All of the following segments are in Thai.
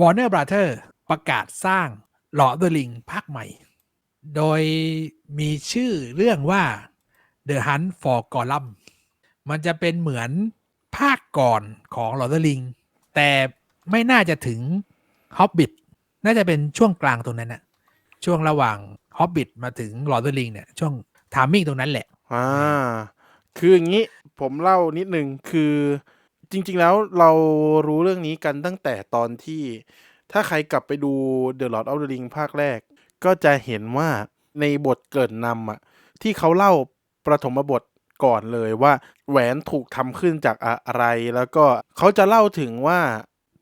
Warner Brother ประกาศสร้าง Lord of the Ring ภาคใหม่ โดยมีชื่อเรื่องว่า The Hunt for Gollum มันจะเป็นเหมือนภาคก่อนของ Lord of the Ring แต่ไม่น่าจะถึง Hobbit น่าจะเป็นช่วงกลางตรงนั้นนะช่วงระหว่าง Hobbit มาถึง Lord of the Ring เนี่ยช่วงทามมิ่งตรงนั้นแหละอ่าคืออย่างนี้ผมเล่านิดนึงคือ จริง ๆ แล้วเรารู้เรื่องนี้กันตั้งแต่ตอนที่ถ้าใครกลับไปดู The Lord of the Ring ภาคแรก ก็จะเห็นว่าในบทเกรินนำอะที่เขาเล่าประถมบทก่อนเลยว่าแหวนถูกทำขึ้นจากอะไร แล้วก็เขาจะเล่าถึงว่า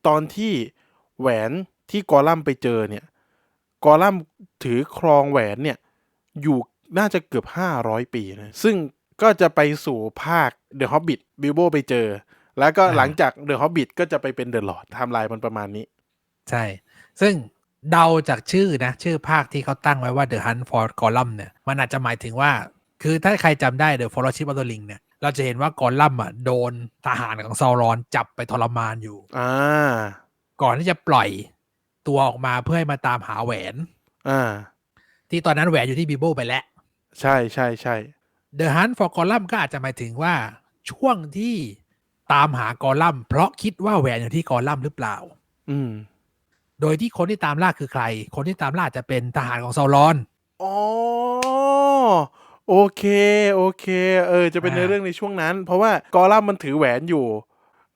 ตอนที่แหวนที่กอลัมไปเจอเนี่ยกอลัมถือครองแหวนเนี่ยอยู่น่าจะเกือบห้าร้อยปีนะซึ่งก็จะไปสู่ภาค The Hobbit บิลโบไปเจอ แล้วก็อ่าหลังจาก The Hobbit ก็จะไปเป็น The Lord ไทม์ไลน์มันประมาณนี้ ใช่ ซึ่งเดาจากชื่อนะ ชื่อภาคที่เขาตั้งไว้ว่า The Hunt for Gollum เนี่ย มันอาจจะหมายถึงว่า คือถ้าใครจำได้ The Fellowship of the Ring เนี่ย เราจะเห็นว่ากอลัมอะโดนทหารของซาวรอนจับไปทรมานอยู่อ่าก่อนที่จะปล่อยตัวออกมาเพื่อให้มาตามหาแหวนอ่าที่ตอนนั้นแหวนอยู่ที่บิโบไปแล้ว ใช่ใช่ใช่ The Hunt for Gollum ก็อาจจะหมายถึงว่าช่วงที่ ตามหากอลัมเพราะคิดว่าแหวนอยู่ที่กอลัมหรือเปล่า อืม โดยที่คนที่ตามล่าคือใคร คนที่ตามล่าอาจจะเป็นทหารของซาวรอน อ๋อ โอเค โอเค เออ จะเป็นอ่าเนื้อเรื่องในช่วงนั้น เพราะว่ากอลัมมันถือแหวนอยู่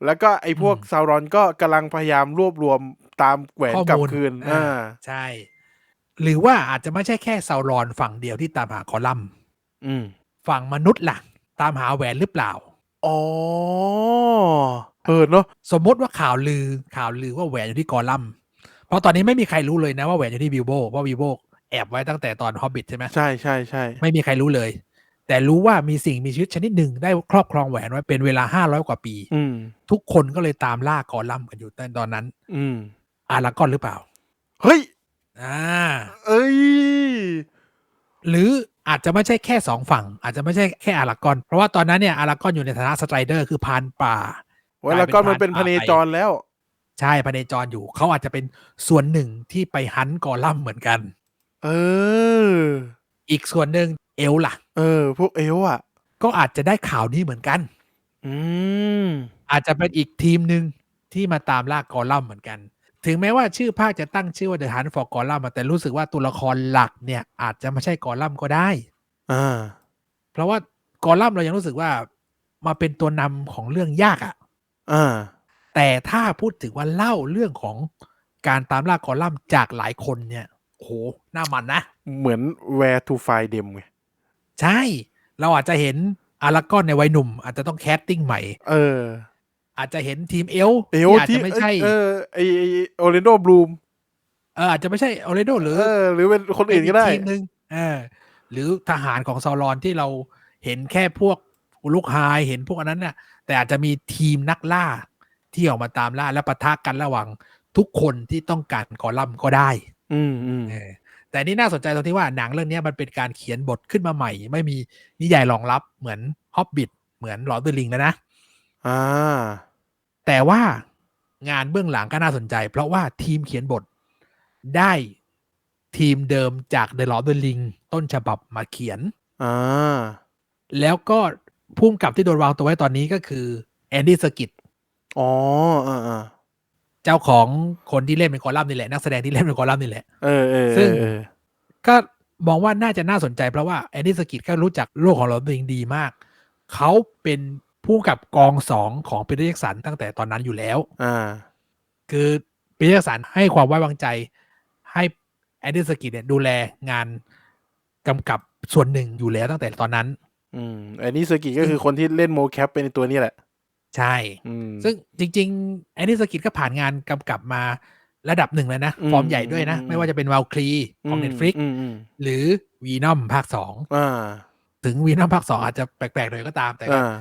แล้วก็ไอ้พวกอืมซาวรอนก็กำลังพยายามรวบรวมตามแหวนข้อกลับมูลคืนอ่าอ่า ใช่ หรือว่าอาจจะไม่ใช่แค่ซาวรอนฝั่งเดียวที่ตามหากอลัมอืม ฝั่งมนุษย์ล่ะ ตามหาแหวนหรือเปล่า อ๋อ เออเนาะสมมติว่าข่าวลือข่าวลือว่าแหวนอยู่ที่กอลัมเพราะตอนนี้ไม่มีใครรู้เลยนะว่าแหวนอยู่ที่บิลโบเพราะบิลโบแอบไว้ตั้งแต่ตอนฮอบบิทใช่ไหมใช่ใช่ใช่ไม่มีใครรู้เลย แต่รู้ว่ามีสิ่งมีชีวิตชนิดหนึ่งได้ครอบครองแหวนไว้เป็นเวลาห้าร้อยกว่าปีอืมทุกคนก็เลยตามล่ากอลัมกันอยู่ในตอนนั้น อืมอารากอนหรือเปล่า เฮ้ยอ่า เอ้ยหรือ อาจจะไม่ใช่แค่สองฝั่ง อาจจะไม่ใช่แค่อารากอน เพราะว่าตอนนั้นเนี่ยอารากอนอยู่ในฐานะสไตรเดอร์คือพรานป่าเวลาก็มันเป็นพเนจรแล้ว ใช่พเนจรอยู่เขาอาจจะเป็นส่วนหนึ่งที่ไปฮันต์กอลัมน์เหมือนกัน เออ อีกส่วนหนึ่งเอลล่ะ เออ พวกเอลอะ ก็อาจจะได้ข่าวนี้เหมือนกัน อืมอาจจะเป็นอีกทีมหนึ่งที่มาตามล่ากอลัมน์เหมือนกัน ถึงแม้ว่าชื่อภาคจะตั้งชื่อว่า The Hunt for Gollum แต่รู้สึกว่าตัวละครหลักเนี่ย อาจจะไม่ใช่กอลัมน์ก็ได้อ่าเพราะว่ากอลัมน์เรายังรู้สึกว่ามาเป็นตัวนำของเรื่องยากอะอ่าแต่ถ้าพูดถึงว่าเล่าเรื่องของการตามล่ากอลัมน์จากหลายคนเนี่ยโหน่ามันนะ เหมือน where to find them ไงใช่ เราอาจจะเห็นอารากอนในวัยหนุ่ม อาจจะต้องแคสติ้งใหม่ เออ อาจจะเห็นทีมเอลเอลอาจที่จะไม่ใช่เออไอโอเรนโดบลูมเอออาจจะไม่ใช่ออเรโดหรือเออหรือเป็นคนอื่นก็ได้เป็ทีมหนึ่งเออหรือทหารของซอรอนที่เราเห็นแค่พวกลูกไฮเห็นพวกอันนั้นน่ะ แต่อาจจะมีทีมนักล่าที่ออกมาตามล่าและปะทะกันระหว่างทุกคนที่ต้องการกอลัมน์ก็ได้ อืมอืมเออแต่นี่น่าสนใจตรงที่ว่าหนังเรื่องเนี้ยมันเป็นการเขียนบทขึ้นมาใหม่ ไม่มีนิยายรองรับเหมือนฮอบบิทเหมือนหลอดเดอริงแล้วนะ อ่าแต่ว่างานเบื้องหลังก็น่าสนใจ เพราะว่าทีมเขียนบทได้ทีมเดิมจาก The Lord of the Ring ต้นฉบับมาเขียนอ่าแล้วก็พุ่มกับที่โดนวางตัวไว้ตอนนี้ก็คือแอนดี้สกิตอ๋ออ่าอ่าเจ้าของคนที่เล่นเป็นคอลัมน์นี่แหละนักแสดงที่เล่นเป็นคอลัมน์นี่แหละเออเออซึ่งเออก็มองว่าน่าจะน่าสนใจเพราะว่าแอนดี้สกิตก็รู้จักโลกของเราตัวเองดีมาก เขาเป็น ผู้กำกับกองสองของปีเตอร์แจ็กสันตั้งแต่ตอนนั้นอยู่แล้ว อ่า คือปีเตอร์แจ็กสันให้ความไว้วางใจ ให้แอนดี้สกิตเนี่ยดูแลงานกำกับส่วนหนึ่งอยู่แล้วตั้งแต่ตอนนั้น อืมอันนี้สกิก็คือคนที่เล่นโมแคปเป็นตัวนี้แหละ ใช่อืมซึ่งจริงๆแอนดี้สกิตก็ผ่านงานกำกับมาระดับหนึ่งแล้วนะอืมฟอร์มใหญ่ด้วยนะอืมไม่ว่าจะเป็นว a ลคลีของ Netflix อืมอืมหรือวีนอมภาคสองอ่าถึงวีนอมภาคสองอาจจะแปลกๆหน่อยก็ตามแต่ก็อ่า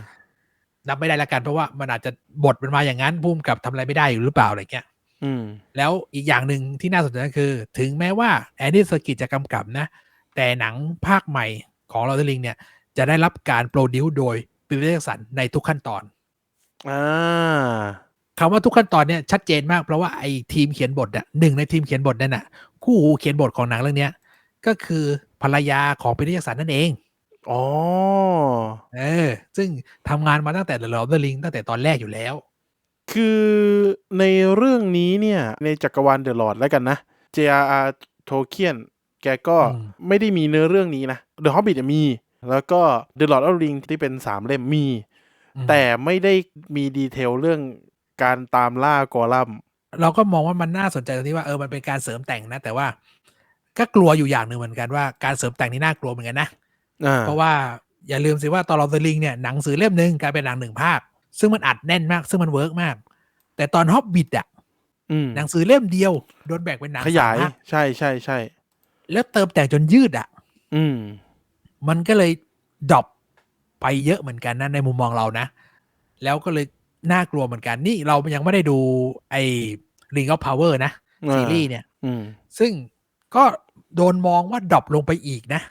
นับไม่ได้ละกันเพราะว่ามันอาจจะบทมันมาอย่างนั้นพุ่มกับทำอะไรไม่ได้อยู่หรือเปล่าอะไรเงี้ยอืมแล้วอีกอย่างหนึ่งที่น่าสนใจก็คือ ถึงแม้ว่าแอนดี้สกิตจะกำกับนะ แต่หนังภาคใหม่ของลอร์ดลิงเนี่ย จะได้รับการโปรดิวโดยปิเตอร์สันในทุกขั้นตอนอ่าคำว่าทุกขั้นตอนเนี่ยชัดเจนมากเพราะว่าไอ้ทีมเขียนบทอะหนึ่งในทีมเขียนบทนั่นน่ะ คู่หูเขียนบทของหนังเรื่องเนี้ยก็คือภรรยาของปีเตอร์แจ็คสันนั่นเอง อ๋อ เออ ซึ่งทำงานมาตั้งแต่ The Lord of the Ring ตั้งแต่ตอนแรกอยู่แล้ว คือในเรื่องนี้เนี่ย ในจักรวาลเดอะลอดแล้วกันนะ J.R.R. Tolkien แกก็อืม ไม่ได้มีเนื้อเรื่องนี้นะ The Hobbit อะมี แล้วก็ The Lord of the Ring ที่เป็นสามเล่มมี อืมแต่ไม่ได้มีดีเทลเรื่องการตามล่ากอลัมน์เราก็มองว่ามันน่าสนใจตรงที่ว่าเออมันเป็นการเสริมแต่งนะ แต่ว่า ก็กลัวอยู่อย่างหนึ่งเหมือนกันว่าการเสริมแต่งนี่น่ากลัวเหมือนกันนะอ่า เพราะว่าอย่าลืมสิว่าตอนเราเดลิงเนี่ยหนังสือเล่มหนึ่งกลายเป็นหนังหนึ่งภาค ซึ่งมันอัดแน่นมาก ซึ่งมันเวิร์กมาก แต่ตอนฮอบบิ t อะอืมหนังสือเล่มเดียวโดนแบ่งเป็นหนังขยายสมภคใช่ใช่ใช่แล้วเติมแต่งจนยืดอะ อืม มันก็เลยดรอปไปเยอะเหมือนกันนะในมุมมองเรานะ แล้วก็เลยน่ากลัวเหมือนกัน นี่เรายังไม่ได้ดูไอ้ Ring of Power นะอ่าซีรีส์เนี่ยอืมซึ่งก็โดนมองว่าดรอปลงไปอีกนะ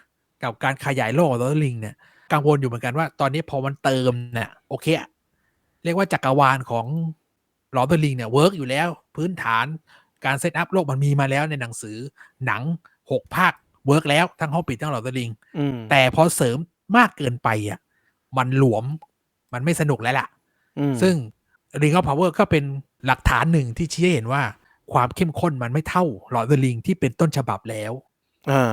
กับการขยายโลกของลอลิงเนี่ยกังวลอยู่เหมือนกันว่า ตอนนี้พอมันเติมเนี่ยโอเคอะเรียกว่าจักรวาลของลอ d ลิงเนี่ยเวิร์กอยู่แล้ว พื้นฐานการเซตอัพโลกมันมีมาแล้วในหนังสือหนังหกภาคเวิร์กแล้วทั้งฮอบบิททั้งลอ d ลิงอืมแต่พอเสริมมากเกินไปอะ มันหลวมมันไม่สนุกแล้วล่ะอืมซึ่ง Ring of Power ก็เป็นหลักฐานหนึ่งที่ชี้ให้เห็นว่า ความเข้มข้นมันไม่เท่า Lord of the Ring ที่เป็นต้นฉบับแล้วอ่า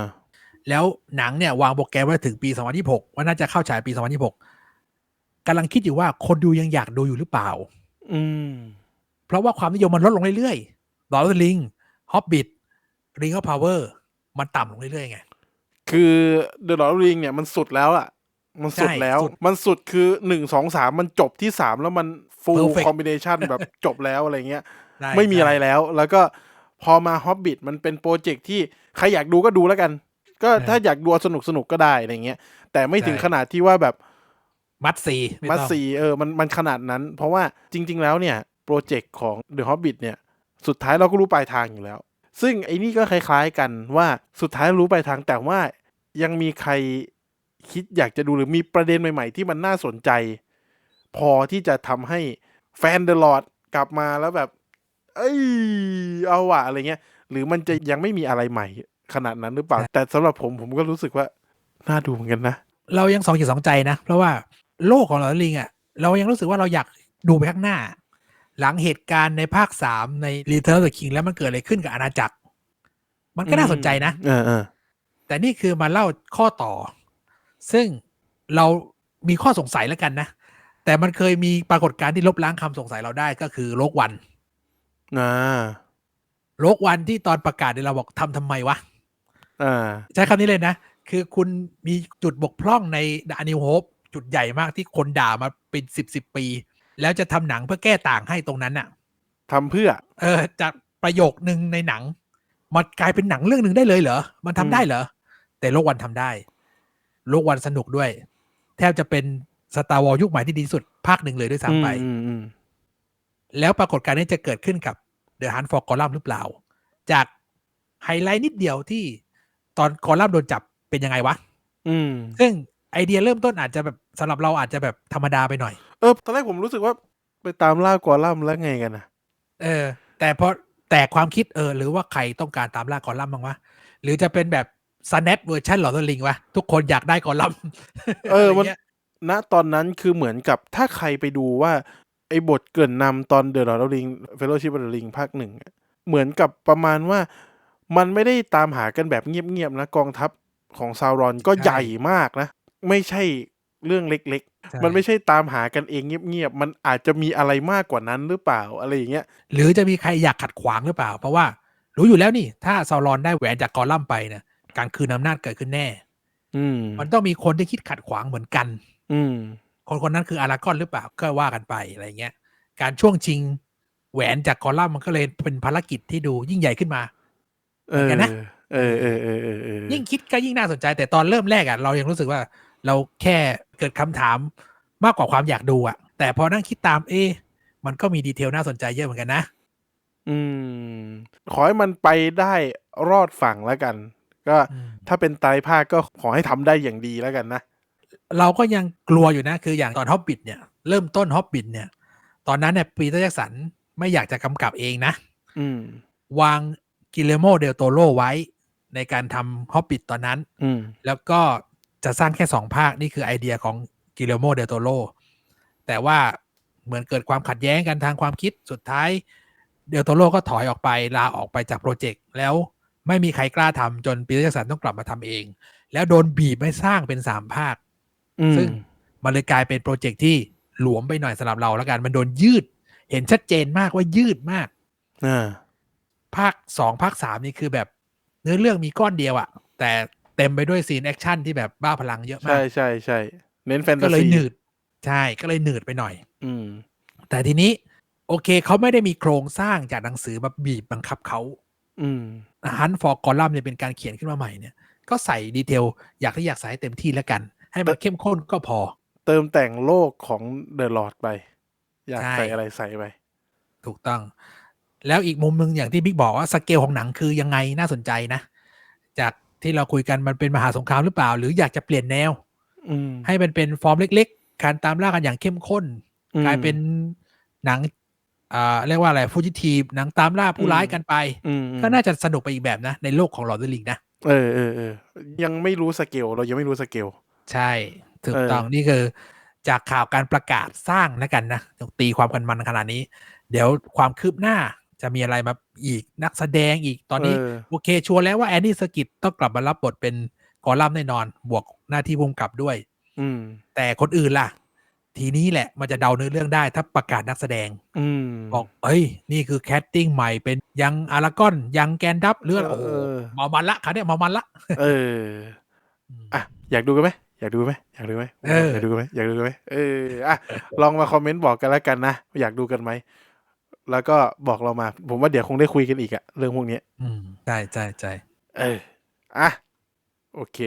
แล้วหนังเนี่ยวางโปรแกรมไว้ถึงปี2026ว่าน่าจะเข้าฉายปี2026กำลังคิดอยู่ว่าคนดูยังอยากดูอยู่หรือเปล่า อืม เพราะว่าความนิยมมันลดลงเรื่อยๆ Lord of the Ring Hobbit Ring of Power มันต่ำลงเรื่อยๆไง คือ The Lord of the Ring เนี่ยมันสุดแล้วอะมันสุดใช่แล้วสุดมันสุดคือหนึ่งสองสามมันจบที่สามแล้วมัน full Perfect combination แบบจบแล้วอะไรเงี้ยด้ไม่มีอะไรด้แล้ว แล้วก็พอมา Hobbit มันเป็นโปรเจกต์ที่ ใครอยากดูก็ดูแล้วกัน ก็ใช่ถ้าอยากดูสนุกสนุกๆก็ได้อะไรเงี้ย แต่ไม่ถึงใช่ขนาดที่ว่าแบบมัดซีไมัดต้องสีเออมันมันขนาดนั้น เพราะว่าจริง ๆ แล้วเนี่ย โปรเจกต์ของ The Hobbit เนี่ย สุดท้ายเราก็รู้ปลายทางอยู่แล้ว ซึ่งไอ้นี่ก็คล้าย ๆ กันว่าสุดท้ายรู้ปลายทางแต่ว่ายังมีใครคิดอยากจะดูหรือมีประเด็นใหม่ ๆ ที่มันน่าสนใจ พอที่จะทำให้แฟน The Lord กลับมาแล้วแบบ เอ้ยเอาว่ะอะไรเงี้ย หรือมันจะยังไม่มีอะไรใหม่ ขนาดนั้นหรือเปล่า แต่สำหรับผมผมก็รู้สึกว่า น่าดูเหมือนกันนะ เรายังสองจิตสองใจนะ เพราะว่าโลกของเราลิงอะ เรายังรู้สึกว่าเราอยากดูไปข้างหน้า หลังเหตุการณ์ในภาคสามใน Return of the King แล้วมันเกิดอะไรขึ้นกับอาณาจักร มันก็น่าสนใจนะเออเออแต่นี่คือมาเล่าข้อต่อ ซึ่งเรามีข้อสงสัยแล้วกันนะ แต่มันเคยมีปรากฏการณ์ที่ลบล้างคำสงสัยเราได้ก็คือโลกวันอ่าโลกวันที่ตอนประกาศเนี่ยเราบอกทำทำไมวะ อ่าใช้คำนี้เลยนะ คือคุณมีจุดบกพร่องในดานิวโฮปจุดใหญ่มากที่คนด่ามาเป็นสิบสิบปี แล้วจะทำหนังเพื่อแก้ต่างให้ตรงนั้นน่ะทำเพื่อ เออจากประโยคนึงในหนัง มันกลายเป็นหนังเรื่องหนึ่งได้เลยเหรอ มันทำได้เหรอ แต่โลกวันทำได้ โลกวันสนุกด้วย แทบจะเป็นสตาร์วอลยุคใหม่ที่ดีที่สุดภาคหนึ่งเลยด้วยซ้ำไปอืมอืมแล้วปรากฏการณ์นี้จะเกิดขึ้นกับเดอะฮันฟอร์กอลัมหรือเปล่า จากไฮไลท์นิดเดียวที่ ตอนกอลัมโดนจับเป็นยังไงวะ อืม ซึ่งไอเดียเริ่มต้นอาจจะแบบสำหรับเราอาจจะแบบธรรมดาไปหน่อย เออ ตอนแรกผมรู้สึกว่าไปตามล่ากอลัมน์แล้วไงกันนะเออ แต่พอแต่ความคิดเออ หรือว่าใครต้องการตามล่ากอลัมน์บ้างวะ หรือจะเป็นแบบสแนปเวอร์ชันหลอดลิงวะ ทุกคนอยากได้กอลัมน์เออะไรมันงี้ยณตอนนั้นคือเหมือนกับถ้าใครไปดูว่า ไอ้บทเกริ่นนำตอนเดอะ r อ d ลิงเฟโลชิพเดอะลิงภาคหนึ่งอะเหมือนกับประมาณว่า มันไม่ได้ตามหากันแบบเงียบๆนะกองทัพของซาวรอนก็ใหญ่มากนะ ไม่ใช่เรื่องเล็กใช่ๆมันไม่ใช่ตามหากันเองเงียบๆ มันอาจจะมีอะไรมากกว่านั้นหรือเปล่าอะไรอย่างเงี้ย หรือจะมีใครอยากขัดขวางหรือเปล่า เพราะว่ารู้อยู่แล้วนี่ ถ้าซาวรอนได้แหวนจากกอลัมน์ไปเนี่ยการคืนอำนาจเกิดขึ้นแน่ อืม มันต้องมีคนที่คิดขัดขวางเหมือนกัน อืม คนคนนั้นคืออารากอนหรือเปล่าก็ว่ากันไปอะไรเงี้ย การช่วงชิงแหวนจากกอลัมน์มันก็เลยเป็นภารกิจที่ดูยิ่งใหญ่ขึ้นมา เออเหมือนกันนะเออเออเออเออเออยิ่งคิดก็ยิ่งน่าสนใจ แต่ตอนเริ่มแรกอะเรายังรู้สึกว่า เราแค่เกิดคำถามมากกว่าความอยากดูอะ แต่พอนั่งคิดตามเอ๊ะมันก็มีดีเทลน่าสนใจเยอะเหมือนกันนะ อืม ขอให้มันไปได้รอดฝั่งแล้วกัน ก็อืมถ้าเป็นไตรภาคก็ขอให้ทำได้อย่างดีแล้วกันนะ เราก็ยังกลัวอยู่นะ คืออย่างตอนฮอบบิ t เนี่ย เริ่มต้นฮอบบิ t เนี่ย ตอนนั้นเนี่ยปีเตอร์แจ็คสันไม่อยากจะกำกับเองนะ อืม วาง กิเลโมเดลโตโรไว้ ในการทำฮอบบิ t ตอนนั้น อืม แล้วก็จะสร้างแค่สองภาค นี่คือไอเดียของกิเลโมเดลโตโรแต่ว่าเหมือนเกิดความขัดแย้งกันทางความคิดสุดท้าย เดลโตโรก็ถอยออกไปลาออกไปจากโปรเจกต์ แล้วไม่มีใครกล้าทำจนปีเตอร์แจ็คสันต้องกลับมาทำเอง แล้วโดนบีบให้สร้างเป็นสามภาค อืมซึ่งมันเลยกลายเป็นโปรเจกต์ที่หลวมไปหน่อยสำหรับเราแล้วกัน มันโดนยืด เห็นชัดเจนมากว่ายืดมาก อ่า ภาคสองภาคสามนี่คือแบบเนื้อเรื่องมีก้อนเดียวอะแต่เต็มไปด้วยซีนแอคชั่นที่แบบบ้าพลังเยอะมาใช่กใช่ใช่เน้นแฟนก็ตาเลยซีหนืด ใช่ก็เลยหนืดไปหน่อย อืม แต่ทีนี้ โอเคเขาไม่ได้มีโครงสร้างจากหนังสือมาบีบบังคับเขาอืมฮันฟอร์กอลัมเนี่ยเป็นการเขียนขึ้นมาใหม่เนี่ย ก็ใส่ดีเทล อยากที่อยากใส่ให้เต็มที่แล้วกัน ให้มันเข้มข้นก็พอ เติมแต่งโลกของเดอะลอดไป อยากใช่ใส่อะไรใส่ไป ถูกต้อง แล้วอีกมุมหนึ่งอย่างที่บิ๊กบอกว่าสเกลของหนังคือยังไงน่าสนใจนะ จากที่เราคุยกันมันเป็นมหาสงครามหรือเปล่า หรืออยากจะเปลี่ยนแนวอืมให้มันเป็นฟอร์มเล็กๆ การตามล่ากันอย่างเข้มข้นอืมกลายเป็นหนังอ่าเรียกว่าอะไรฟูจิทีฟหนังตามล่าผู้ร้ายกันไปอืมก็น่าจะสนุกไปอีกแบบนะ ในโลกของหลอดลิงนะเออเออเออยังไม่รู้สเกลเรายังไม่รู้สเกลใช่ถูกเออต้องนี่คือจากข่าวการประกาศสร้างนะกันนะตีความกันมันขนาดนี้ เดี๋ยวความคืบหน้า จะมีอะไรมาอีกนักแสดงอีกตอนนี้เออโอเค ชัวร์แล้วว่าแอนนี่สกิตต้องกลับมารับบทเป็นกอลัมน์แน่นอน บวกหน้าที่ภูมิกับด้วย อืม แต่คนอื่นล่ะ ทีนี้แหละมันจะเดาเนื้อเรื่องได้ถ้าประกาศนักแสดง อืมบอกเอ้ย นี่คือแคสติ้งใหม่เป็นยังอารากอนยังแกนดับเรื่องโอ้โหเออเมามันละเขาวเนี่ยเมามันละ เอออะอยากดูกันไหมอยากดูไหมอยากดูไหมเอออยากดูกันไหมอยากดูกันไหมเอออะลองมาคอมเมนต์บอกกันแล้วกันนะอยากดูกันไหม แล้วก็บอกเรามา ผมว่าเดี๋ยวคงได้คุยกันอีกอะเรื่องพวกเนี้ยอืมใช่ใช่ใช่เอออะโอเค